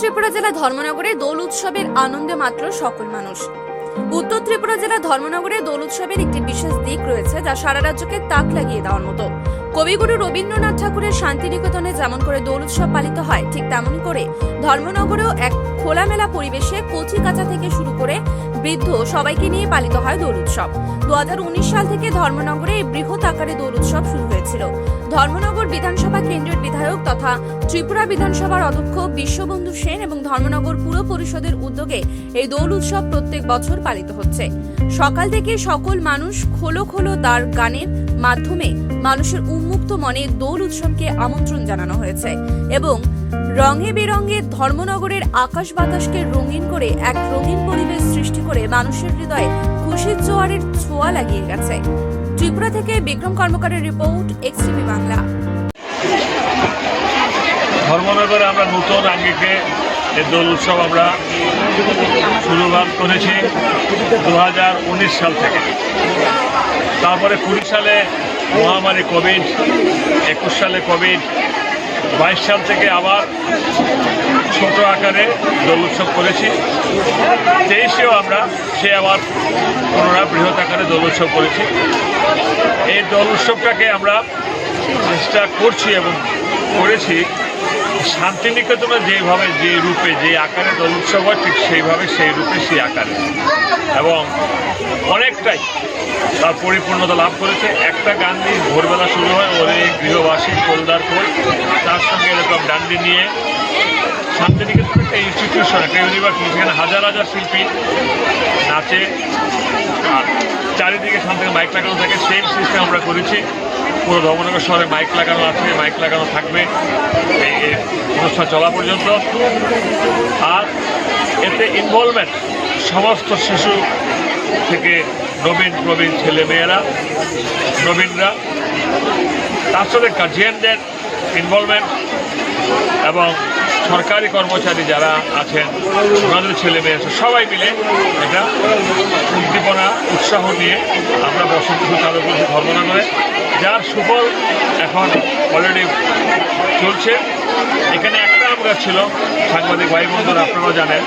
ত্রিপুরা জেলা ধর্মনগরে দোল উৎসবের আনন্দে মাত্র সকল মানুষ। উত্তর ত্রিপুরা জেলা ধর্মনগরে দোল উৎসবের একটি বিশেষ দিক রয়েছে যা সারা রাজ্যকে তাক লাগিয়ে দেওয়ার মতো। কবিগুরু রবীন্দ্রনাথ ঠাকুরের শান্তিনিকেতনে যেমন করে দোল উৎসব পালিত হয়, ঠিক তেমন করে ধর্মনগরেও এক খোলামেলা পরিবেশে কচি কাঁচা থেকে শুরু করে বৃদ্ধ সবাইকে নিয়ে পালিত হয় দোল উৎসব। দু সাল থেকে ধর্মনগরে এই বৃহৎ আকারে দোল উৎসব শুরু হয়েছিল। ধর্মনগর বিধানসভা কেন্দ্রের বিধায়ক তথা ত্রিপুরা বিধানসভার অধ্যক্ষ বিশ্ববন্ধু সেন এবং ধর্মনগর পুর পরিষদের উদ্যোগে এই দোল উৎসব প্রত্যেক বছর পালিত হচ্ছে। সকাল থেকে সকল মানুষ খোলো খোলো তার গানের মাধ্যমে মানুষের উন্মুক্ত মনে দোল উৎসবকে আমন্ত্রণ জানানো হয়েছে এবং রঙে বেরঙে ধর্মনগরের আকাশ বাতাসকে রঙিন করে এক রঙিন পরিবেশ সৃষ্টি করে মানুষের হৃদয়ে খুশির জোয়ারের ছোঁয়া লাগিয়ে গেছে। ত্রিপুরা থেকে বিক্রম কর্মকারের রিপোর্ট, এক্সটিভি বাংলা। ধর্মনগরে আমরা নতুন আঙ্গিকে এই দোল উৎসব আমরা শুরুবাত করেছি দু সাল থেকে। তারপরে কুড়ি সালে মহামারী কোভিড, একুশ সালে কোভিড বাইশ সাল থেকে আবার ছোট আকারে দোল উৎসব করেছি। তেইশেও আমরা সে আবার পুনরায় বৃহৎ আকারে দোল উৎসব করেছি। এই দোল উৎসবটাকে আমরা চেষ্টা করছি এবং করেছি। শান্তিনিকেতনে যেভাবে যে রূপে যে আকারে দোল উৎসব হয়, ঠিক সেইভাবে সেই রূপে সেই আকারে। এবং অনেকটাই তার পরিপূর্ণতা লাভ করেছে। একটা গান দিয়ে ভোরবেলা শুরু হয়, ওরে গৃহবাসী কোলদার কোল তার সঙ্গে এরকম ডান্ডি নিয়ে শান্তিনিকেতন একটা ইনস্টিটিউশন একটা ইউনিভার্সিটি সেখানে হাজার হাজার শিল্পী নাচে, আর চারিদিকে শান্তি মাইক লাগানো থাকে। সেম সিস্টেম আমরা করেছি। পুরো ধর্মনগর শহরে মাইক লাগানো আছে মাইক লাগানো থাকবে এই অনুষ্ঠান চলা পর্যন্ত। আর এতে ইনভলভমেন্ট সমস্ত শিশু থেকে নবীন, প্রবীণ ছেলেমেয়েরা নবীনরা তার সাথে গার্জিয়ানদের ইনভলভমেন্ট এবং সরকারি কর্মচারী যারা আছেন ওনাদের ছেলে মেয়ে আছে, সবাই মিলে এটা উদ্দীপনা, উৎসাহ নিয়ে আমরা বসন্ত চালু করেছি ধর্মনগরে, যার সুফল এখন অলরেডি চলছে। এখানে একটা আমরা ছিল, সাংবাদিক ভাই বন্ধুরা আপনারাও জানেন।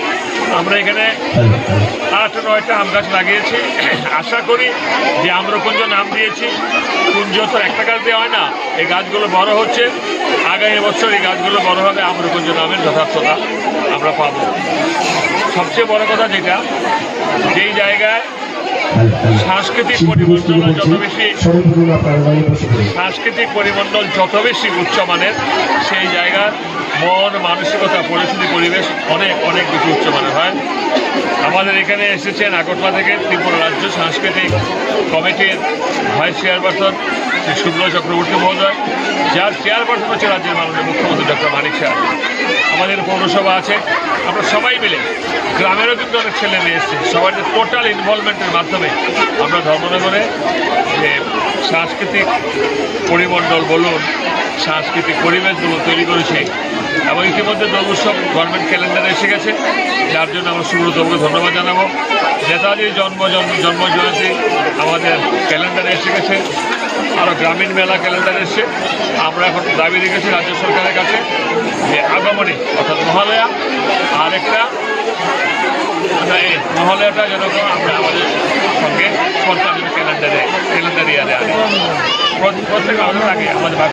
আমরা এখানে আট, নয়টা আম গাছ লাগিয়েছি। আশা করি যে আম্রকুঞ্জ নাম দিয়েছি। কুঞ্জ তো একটা গাছ দেওয়া হয় না, এই গাছগুলো বড় হচ্ছে। আগামী বছর এই গাছগুলো বড় হবে আম্রকুঞ্জ নামের যথার্থতা আমরা পাবো। সবচেয়ে বড় কথা যেটা, যেই জায়গায় সাংস্কৃতিক পরিমণ্ডল যত বেশি সাংস্কৃতিক পরিমণ্ডল যত বেশি উচ্চমানের, সেই জায়গার মন, মানসিকতা, পরিস্থিতি, পরিবেশ অনেক অনেক বেশি উচ্চমানের হয়। আমাদের এখানে এসেছেন আগরতলা থেকে ত্রিপুরা রাজ্য সাংস্কৃতিক কমিটির ভাইস চেয়ারপারসন শ্রী শুভ্র চক্রবর্তী মহোদয়, যার চেয়ারপারসন হচ্ছে রাজ্যের মাননীয় মুখ্যমন্ত্রী ডক্টর মানিক শাহ। আমাদের পৌরসভা আছে। আমরা সবাই মিলে গ্রামেরও কিন্তু অনেক ছেলে মেয়ে এসছে। সবার যে টোটাল ইনভলভমেন্টের মাধ্যমে আমরা ধর্মনগরে যে সাংস্কৃতিক পরিমণ্ডল বলুন সাংস্কৃতিক পরিবেশগুলো তৈরি করেছে এবং ইতিমধ্যে দোল উৎসব গভর্নমেন্ট ক্যালেন্ডারে এসে গেছে। যার জন্য আমরা সুব্রতবাবুকে ধন্যবাদ জানাব। নেতাজির জন্ম জন্ম জয়ন্তী আমাদের ক্যালেন্ডারে এসে গেছে। আরও গ্রামীণ মেলা ক্যালেন্ডারে এসে আমরা এখন দাবি রেখেছি রাজ্য সরকারের কাছে যে আগামনী, অর্থাৎ মহালয়া আর একটা এই মহালয়াটা যেন আমরা আমাদের সঙ্গে সরকারি ক্যালেন্ডারে ক্যালেন্ডার ইয়ারে আনি। প্রত্যেক আমাদের আগে আমাদের